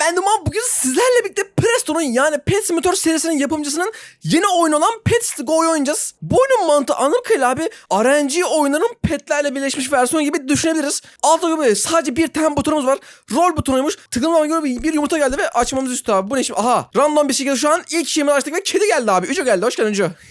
ben Duman bugün sizlerle birlikte Presto'nun yani Pet Simulator serisinin yapımcısının yeni oyunu olan Pet Go'yu oynayacağız. Bu oyunun mantığı anladığım abi RNG oyunların petlerle birleşmiş versiyonu gibi düşünebiliriz. Altta gibi sadece bir tane butonumuz var. Rol butonuymuş. Tıkladığımız zaman göre bir yumurta geldi ve açmamız üstü abi. Bu ne şimdi? Aha random bir şekilde şu an ilk şeyimizi açtık ve kedi geldi abi. Ücü geldi. Hoş geldin Ücü.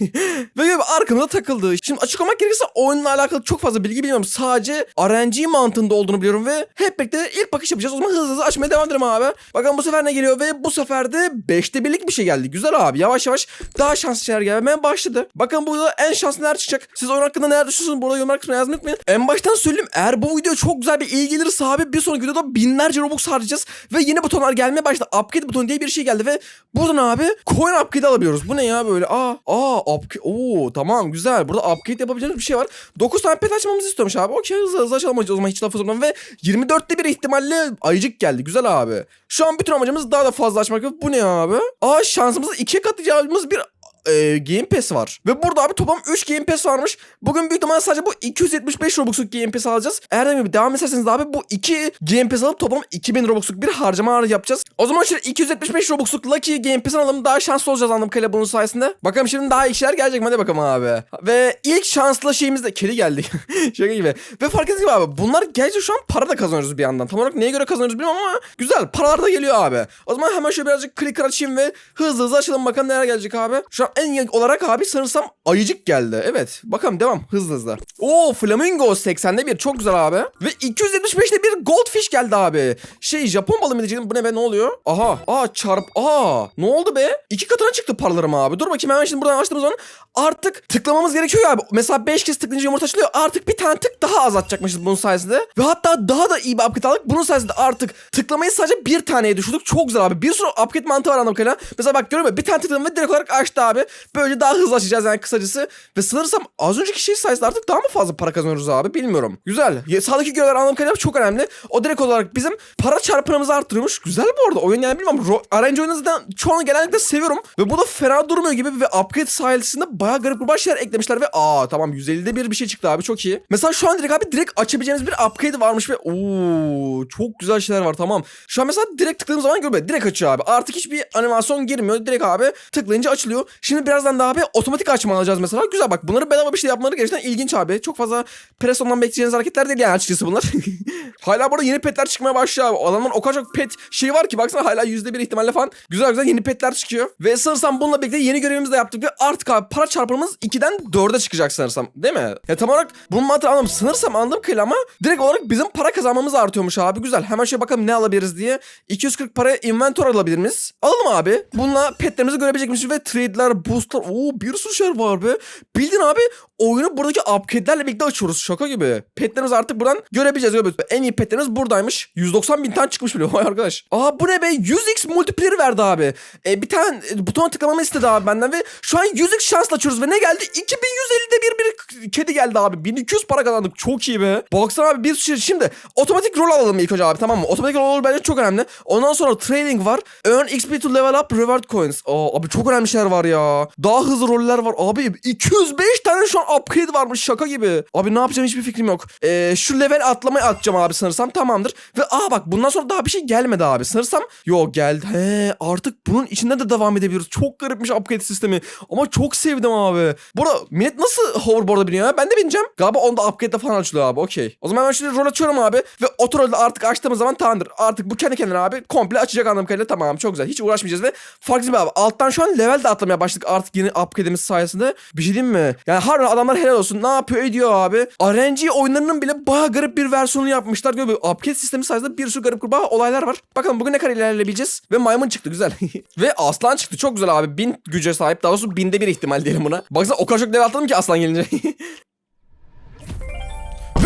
ve gibi arkamda takıldı. Şimdi açık olmak gerekirse oyunla alakalı çok fazla bilgi bilmiyorum. Sadece RNG mantığında olduğunu biliyorum ve hep birlikte ilk bakış yapacağız. O zaman hızlı hızlı açmaya devam edelim abi. Bakalım bu sefer ne geliyor ve bu sefer de 5'te birlik bir şey geldi. Güzel abi. Yavaş yavaş daha şanslı şeyler gelmeye başladı. Bakın burada en şanslı neler çıkacak. Siz oyun hakkında neler düşünüyorsunuz? Burada yorumlar kısmına yazmayı unutmayın. En baştan söyleyeyim. Eğer bu video çok güzel bir ilgi gelirse abi bir sonraki videoda binlerce Robux harcayacağız. Ve yeni butonlar gelmeye başladı. Upgrade butonu diye bir şey geldi ve buradan abi coin upgrade alabiliyoruz. Bu ne ya böyle? Aa, aa upgrade. Oo tamam güzel. Burada upgrade yapabileceğimiz bir şey var. 9 tane pet açmamızı istiyormuş abi. Okey hızlı hızlı açalım o zaman hiç laf uzatmadan. Ve 24'te bir ihtimalle ayıcık geldi. Güzel abi. Şu an bütün amacımız daha da fazla açmak. Bu ne abi? Aa şansımızı ikiye katlayacağımız bir e, Game Pass var. Ve burada abi toplam 3 Game Pass varmış. Bugün büyük ihtimalle sadece bu 275 Robux'luk Game Pass alacağız. Eğer de devam ederseniz de abi bu 2 Game Pass alıp toplam 2000 Robux'luk bir harcama yapacağız. O zaman şöyle 275 Robux'luk Lucky Game Pass alalım. Daha şanslı olacağız anladığım kadarıyla bunun sayesinde. Bakalım şimdi daha iyi şeyler gelecek mi? Hadi bakalım abi. Ve ilk şanslı şeyimiz de kedi geldi. Şaka gibi. Ve fark ettiğiniz abi bunlar gerçi şu an para da kazanıyoruz bir yandan. Tam olarak neye göre kazanıyoruz bilmiyorum ama güzel. Paralar da geliyor abi. O zaman hemen şöyle birazcık clicker açayım ve hızlı hızlı açalım bakalım neler gelecek abi. Şu an en olarak abi sanırsam ayıcık geldi. Evet. Bakalım devam hızlı hızlı. Oo Flamingo 80'de bir çok güzel abi. Ve 275'te bir Goldfish geldi abi. Şey Japon balığı mı diyeceğim bu ne be ne oluyor? Aha. Aa çarp. Aa ne oldu be? İki katına çıktı paralarım abi. Dur bakayım hemen şimdi buradan açtığımız zaman artık tıklamamız gerekiyor abi. Mesela 5 kez tıklayınca yumurta açılıyor. Artık bir tane tık daha az atacakmışız bunun sayesinde. Ve hatta daha da iyi bir upgrade aldık. Bunun sayesinde artık tıklamayı sadece bir taneye düşürdük. Çok güzel abi. Bir sürü upgrade mantığı var kadarıyla. Mesela bak görüyor musun? Bir tane tıkladım ve direkt olarak açtı abi. Böylece daha hızlı açacağız yani kısacası. Ve sanırsam az önceki şey sayesinde artık daha mı fazla para kazanıyoruz abi bilmiyorum. Güzel. Ya, Sağdaki görevler anladığım kadarıyla çok önemli. O direkt olarak bizim para çarpanımızı arttırıyormuş. Güzel bu arada. Oyun yani. Ro- RNG oyunu zaten çoğunu genellikle seviyorum. Ve bu da fena durmuyor gibi ve upgrade sayesinde bayağı garip bir şeyler eklemişler ve aa tamam 150'de bir bir şey çıktı abi çok iyi. Mesela şu an direkt abi direkt açabileceğimiz bir upgrade varmış ve ooo çok güzel şeyler var tamam. Şu an mesela direkt tıkladığım zaman görme direkt açıyor abi. Artık hiçbir animasyon girmiyor. Direkt abi tıklayınca açılıyor. Şimdi birazdan daha abi otomatik açma alacağız mesela. Güzel bak bunları bedava bir şey yapmaları gerçekten ilginç abi. Çok fazla Preston'dan bekleyeceğiniz hareketler değil yani açıkçası bunlar. hala burada yeni petler çıkmaya başlıyor abi. Adamların o kadar çok pet şey var ki baksana hala %1 ihtimalle falan güzel güzel yeni petler çıkıyor. Ve sanırsam bununla birlikte yeni görevimizi de yaptık ve artık abi para çarpımımız 2'den 4'e çıkacak sanırsam. Değil mi? Ya tam olarak bunun mantığı anladım. Sanırsam anladım kadarıyla ama direkt olarak bizim para kazanmamız artıyormuş abi. Güzel. Hemen şöyle bakalım ne alabiliriz diye. 240 para inventor alabilir miyiz? Alalım abi. Bununla petlerimizi görebilecekmişiz ve trade'ler, boostlar. Oo bir sürü şey var be. Bildin abi oyunu buradaki upgrade'lerle birlikte açıyoruz. Şaka gibi. Petlerimizi artık buradan görebileceğiz. görebileceğiz. En iyi petlerimiz buradaymış. 190 bin tane çıkmış bile. Vay arkadaş. Aa bu ne be? 100x multiplayer verdi abi. E, bir tane e, butona tıklamamı istedi abi benden ve şu an 100x şansla açıyoruz ve ne geldi? 2150'de bir bir kedi geldi abi. 1200 para kazandık. Çok iyi be. Baksana abi bir sürü şey. Şimdi otomatik rol alalım ilk önce abi tamam mı? Otomatik rol bence çok önemli. Ondan sonra trading var. Earn XP to level up reward coins. Aa abi çok önemli şeyler var ya. Daha hızlı roller var. Abi 205 tane şu an upgrade varmış şaka gibi. Abi ne yapacağım hiçbir fikrim yok. Ee, şu level atlamayı atacağım abi sanırsam tamamdır. Ve aa bak bundan sonra daha bir şey gelmedi abi. Sanırsam yok geldi. He artık bunun içinde de devam edebiliyoruz. Çok garipmiş upgrade sistemi. Ama çok sevdim abi. Burada millet nasıl hoverboard'a biniyor ya? Ben de bineceğim. Galiba onda upgrade'de falan açılıyor abi okey. O zaman ben şimdi rol açıyorum abi. Ve otorolde artık açtığımız zaman tamamdır. Artık bu kendi kendine abi komple açacak anladığım kadarıyla tamam çok güzel. Hiç uğraşmayacağız ve farklı bir abi. Alttan şu an level de atlamaya başladık artık yeni upgrade'imiz sayesinde. Bir şey diyeyim mi? Yani harbiden adamlar helal olsun. Ne yapıyor ediyor abi. RNG oyunlarının bile baya garip bir versiyonunu yapmışlar. Gibi upgrade sistemi sayesinde bir sürü garip kurbağa olaylar var. Bakalım bugün ne kadar ilerleyebileceğiz. Ve maymun çıktı güzel. ve aslan çıktı çok güzel abi. Bin güce sahip. Daha doğrusu binde bir ihtimal diyelim buna. Baksana o kadar çok level atladım ki aslan gelince.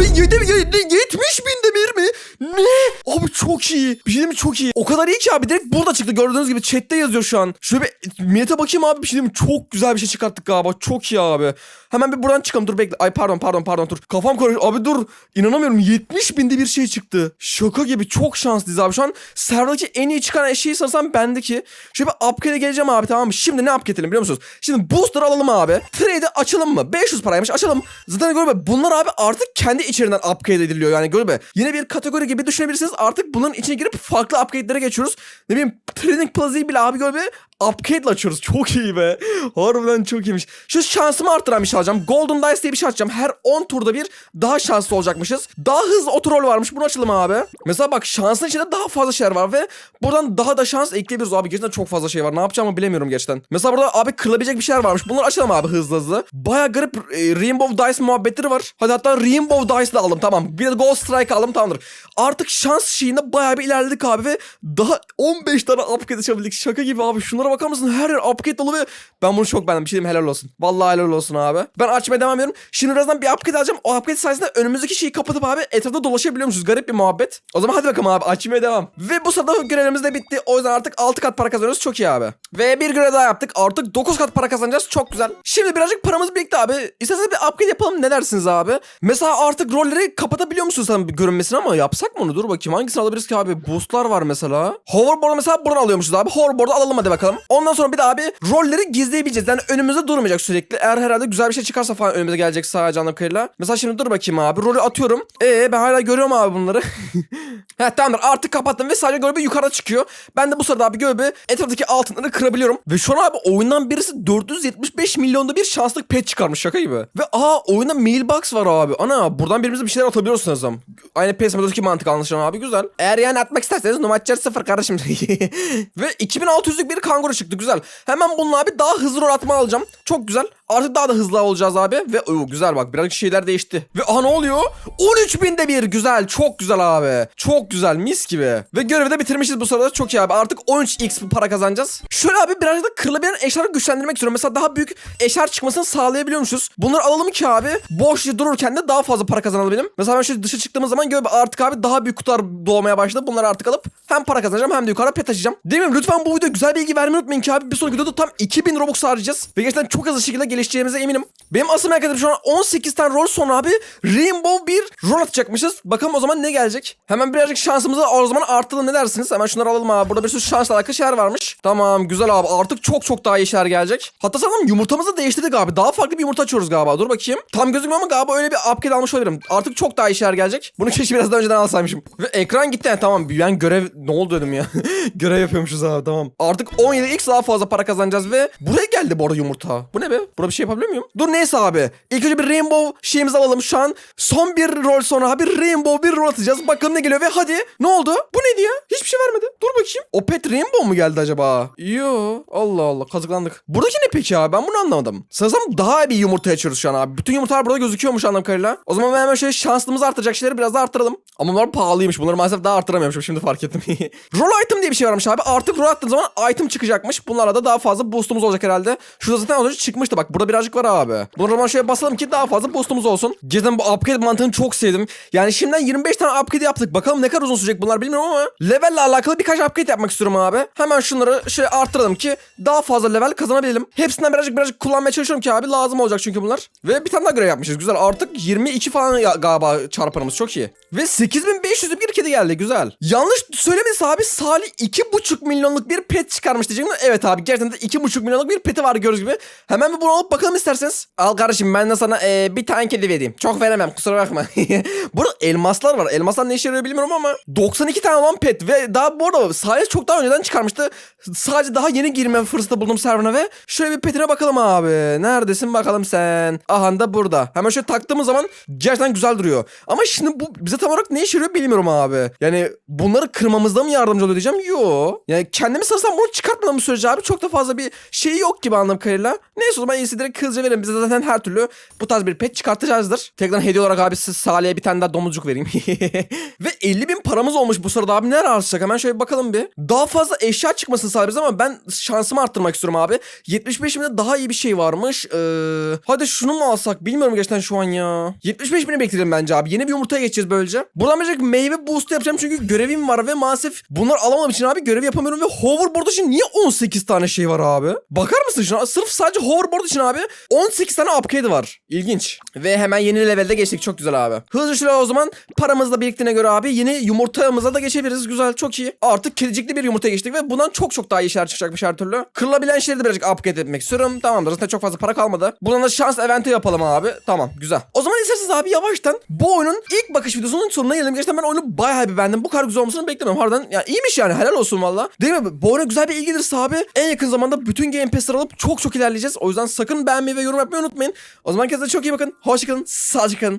Ve yedi, yedi, 70 binde bir mi? Ne? Abi çok iyi. Bir şey mi? Çok iyi. O kadar iyi ki abi direkt burada çıktı. Gördüğünüz gibi chatte yazıyor şu an. Şöyle bir millete bakayım abi bir şey mi? Çok güzel bir şey çıkarttık galiba. Çok iyi abi. Hemen bir buradan çıkalım. Dur bekle. Ay pardon pardon pardon dur. Kafam karışıyor. Abi dur. İnanamıyorum. 70 binde bir şey çıktı. Şaka gibi. Çok şanslıyız abi. Şu an serverdaki en iyi çıkan eşeği sanırsam bendeki. Şöyle bir upgrade'e geleceğim abi tamam mı? Şimdi ne upgrade'elim biliyor musunuz? Şimdi booster alalım abi. Trade'i açalım mı? 500 paraymış açalım. Zaten görme bunlar abi artık kendi içerisinden upgrade ediliyor yani gölbe. Yine bir kategori gibi düşünebilirsiniz. Artık bunun içine girip farklı upgrade'lere geçiyoruz. Ne bileyim Training Plaza'yı bile abi gölbe upgrade açıyoruz. Çok iyi be. Harbiden çok iyiymiş. Şu şansımı arttıran bir şey alacağım. Golden Dice diye bir şey açacağım. Her 10 turda bir daha şanslı olacakmışız. Daha hızlı otorol varmış. Bunu açalım abi. Mesela bak şansın içinde daha fazla şeyler var ve buradan daha da şans ekleyebiliriz abi. Gerçekten çok fazla şey var. Ne yapacağımı bilemiyorum gerçekten. Mesela burada abi kırılabilecek bir şeyler varmış. Bunları açalım abi hızlı hızlı. Baya garip e, Rainbow Dice muhabbetleri var. Hadi hatta Rainbow Dice de aldım tamam. Bir de Gold Strike aldım tamamdır. Artık şans şeyinde baya bir ilerledik abi ve daha 15 tane upgrade açabildik. Şaka gibi abi. Şunlara bakar mısın? Her yer upgrade dolu ve ben bunu çok beğendim. Bir şey diyeyim helal olsun. Vallahi helal olsun abi. Ben açmaya devam ediyorum. Şimdi birazdan bir upgrade alacağım. O upgrade sayesinde önümüzdeki şeyi kapatıp abi etrafta dolaşabiliyormuşuz. Garip bir muhabbet. O zaman hadi bakalım abi açmaya devam. Ve bu sırada görevimiz de bitti. O yüzden artık 6 kat para kazanıyoruz. Çok iyi abi. Ve bir görev daha yaptık. Artık 9 kat para kazanacağız. Çok güzel. Şimdi birazcık paramız birikti abi. İsterseniz bir upgrade yapalım. Ne dersiniz abi? Mesela artık rolleri kapatabiliyor musunuz sen görünmesini ama yapsak mı onu? Dur bakayım. Hangisini alabiliriz ki abi? Boostlar var mesela. Hoverboard'u mesela buradan alıyormuşuz abi. Hoverboard'u alalım hadi bakalım. Ondan sonra bir de abi rolleri gizleyebileceğiz. Yani önümüzde durmayacak sürekli. Eğer herhalde güzel bir şey çıkarsa falan önümüze gelecek sadece anladığım kadarıyla. Mesela şimdi dur bakayım abi. Rolü atıyorum. Ee ben hala görüyorum abi bunları. Heh tamamdır artık kapattım ve sadece görevi yukarıda çıkıyor. Ben de bu sırada abi görevi etraftaki altınları kırabiliyorum. Ve şu an abi oyundan birisi 475 milyonda bir şanslık pet çıkarmış şaka gibi. Ve aa oyunda mailbox var abi. Ana buradan birbirimize bir şeyler atabiliyorsunuz ama. Aynı PES Metod'daki mantık anlaşılan abi güzel. Eğer yani atmak isterseniz numaçlar sıfır kardeşim. ve 2600'lük bir kanguru çıktı güzel. Hemen bununla abi daha hızlı rol atma alacağım. Çok güzel. Artık daha da hızlı olacağız abi. Ve o güzel bak birazcık şeyler değişti. Ve aha ne oluyor? 13 binde bir güzel. Çok güzel abi. Çok güzel mis gibi. Ve görevi de bitirmişiz bu sırada. Çok iyi abi. Artık 13x para kazanacağız. Şöyle abi birazcık da kırılabilen eşyaları güçlendirmek istiyorum. Mesela daha büyük eşya çıkmasını sağlayabiliyormuşuz. Bunları alalım ki abi boş dururken de daha fazla para kazanabilelim. Mesela ben şöyle dışa çıktığımız zaman göre artık abi daha büyük kutular doğmaya başladı. Bunları artık alıp hem para kazanacağım hem de yukarı pet açacağım. Değil mi? Lütfen bu videoya güzel bilgi vermeyi unutmayın ki abi. Bir sonraki videoda tam 2000 Robux harcayacağız. Ve gerçekten çok hızlı şekilde gelişeceğimize eminim. Benim asıl merak ettiğim şu an 18 tane rol sonra abi Rainbow bir rol atacakmışız. Bakalım o zaman ne gelecek? Hemen birazcık şansımızı o zaman arttıralım ne dersiniz? Hemen şunları alalım abi. Burada bir sürü şansla alakalı şeyler varmış. Tamam güzel abi. Artık çok çok daha iyi şeyler gelecek. Hatta sanırım yumurtamızı değiştirdik abi. Daha farklı bir yumurta açıyoruz galiba. Dur bakayım. Tam gözükmüyor ama galiba öyle bir upgrade almış olabilirim. Artık çok daha iyi şeyler gelecek. Bunu keşke biraz daha önceden alsaymışım. Ve ekran gitti. Yani tamam ben görev ne oldu dedim ya. görev yapıyormuşuz abi tamam. Artık 17x daha fazla para kazanacağız ve buraya geldi bu arada yumurta. Bu ne be? Burada bir şey yapabiliyor muyum? Dur neyse abi. İlk önce bir rainbow şeyimizi alalım şu an. Son bir rol sonra abi rainbow bir rol atacağız. Bakalım ne geliyor ve hadi. Ne oldu? Bu neydi ya? Hiçbir şey vermedi. Dur bakayım. O pet rainbow mu geldi acaba? Yo. Allah Allah kazıklandık. Buradaki ne peki abi? Ben bunu anlamadım. Sanırsam daha bir yumurta açıyoruz şu an abi. Bütün yumurtalar burada gözüküyormuş anladığım kadarıyla. O zaman ben hemen şöyle şanslığımızı artacak şeyleri biraz daha arttıralım. Ama bunlar pahalıymış. Bunları maalesef daha arttıramıyormuşum. Şimdi fark ettim. rol item diye bir şey varmış abi. Artık rol attığın zaman item çıkacakmış. Bunlarla da daha fazla boostumuz olacak herhalde. Şurada zaten az önce çıkmıştı. Bak burada birazcık var abi. Bunu zaman şöyle basalım ki daha fazla boostumuz olsun. Gerçekten bu upgrade mantığını çok sevdim. Yani şimdiden 25 tane upgrade yaptık. Bakalım ne kadar uzun sürecek bunlar bilmiyorum ama levelle alakalı birkaç upgrade yapmak istiyorum abi. Hemen şunları şöyle arttıralım ki daha fazla level kazanabilelim. Hepsinden birazcık birazcık kullanmaya çalışıyorum ki abi lazım olacak çünkü bunlar. Ve bir tane daha görev yapmışız. Güzel. Artık 22 falan galiba çarpanımız çok iyi. Ve 8500 bir kedi geldi. Güzel. Yanlış söylemediyse abi Salih 2,5 milyonluk bir pet çıkarmış diyeceğim. Evet abi gerçekten de 2,5 milyonluk bir peti var gördüğünüz gibi. Hemen bir bunu alıp bakalım isterseniz. Al kardeşim ben de sana e, bir tane kedi vereyim. Çok veremem kusura bakma. Burada elmaslar var. Elmaslar ne işe yarıyor bilmiyorum ama 92 tane olan pet ve daha bu arada Salih çok daha önceden çıkarmıştı. Sadece daha yeni girme fırsatı buldum serverına ve şöyle bir petine bakalım abi. Neredesin bakalım sen? Aha da burada. Hemen şöyle taktığımız zaman gerçekten güzel duruyor. Ama şimdi bu bize tam olarak ne işe yarıyor bilmiyorum abi. Yani bunları kırmamızda mı yardımcı oluyor diyeceğim? Yo. Yani kendimi sanırsam bunu çıkartmadığım sürece abi çok da fazla bir şey yok gibi anladığım kadarıyla. Neyse o zaman iyisi direkt hızlıca verin. Bize zaten her türlü bu tarz bir pet çıkartacağızdır. Tekrar hediye olarak abi siz Salih'e bir tane daha domuzcuk vereyim. Ve 50 bin paramız olmuş bu sırada abi. Neler artacak? Hemen şöyle bakalım bir. Daha fazla eşya çıkmasını sağlayabiliriz ama ben şansımı arttırmak istiyorum abi. 75 binde daha iyi bir şey varmış. Ee, hadi şunu mu alsak? Bilmiyorum gerçekten şu an ya. 75 bini bekleyelim bence abi. Yeni bir yumurtaya geçeceğiz böylece. Buradan birazcık meyve boost yapacağım çünkü görevim var ve maalesef bunlar alamadığım için abi görev yapamıyorum ve hoverboard için niye 18 tane şey var abi? Bakar mısın şuna? Sırf sadece hoverboard için abi 18 tane upgrade var. İlginç. Ve hemen yeni levelde geçtik. Çok güzel abi. Hızlı şöyle o zaman paramız da biriktiğine göre abi yeni yumurtamıza da geçebiliriz. Güzel çok iyi. Artık kedicikli bir yumurtaya geçtik ve bundan çok çok daha iyi şeyler çıkacakmış her türlü. Kırılabilen şeyleri de birazcık upgrade etmek istiyorum. Tamamdır zaten çok fazla para kalmadı. Bundan da şans eventi yapalım abi. Tamam güzel. O zaman isterseniz abi yavaştan bu oyunun ilk bakış videosunun sonuna gelelim. Gerçekten ben oyunu bayağı bir beğendim. Bu kadar güzel olmasını beklemiyorum. Harbiden ya iyiymiş yani helal olsun valla. Değil mi? Bu oyuna güzel bir ilgi abi en yakın zamanda bütün Game Pass'ları alıp çok çok ilerleyeceğiz. O yüzden sakın beğenmeyi ve yorum yapmayı unutmayın. O zaman kendinize çok iyi bakın. Hoşçakalın. Sağlıcakla.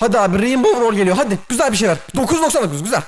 Hadi abi Rainbow Roll geliyor. Hadi güzel bir şey ver. 9.99 güzel.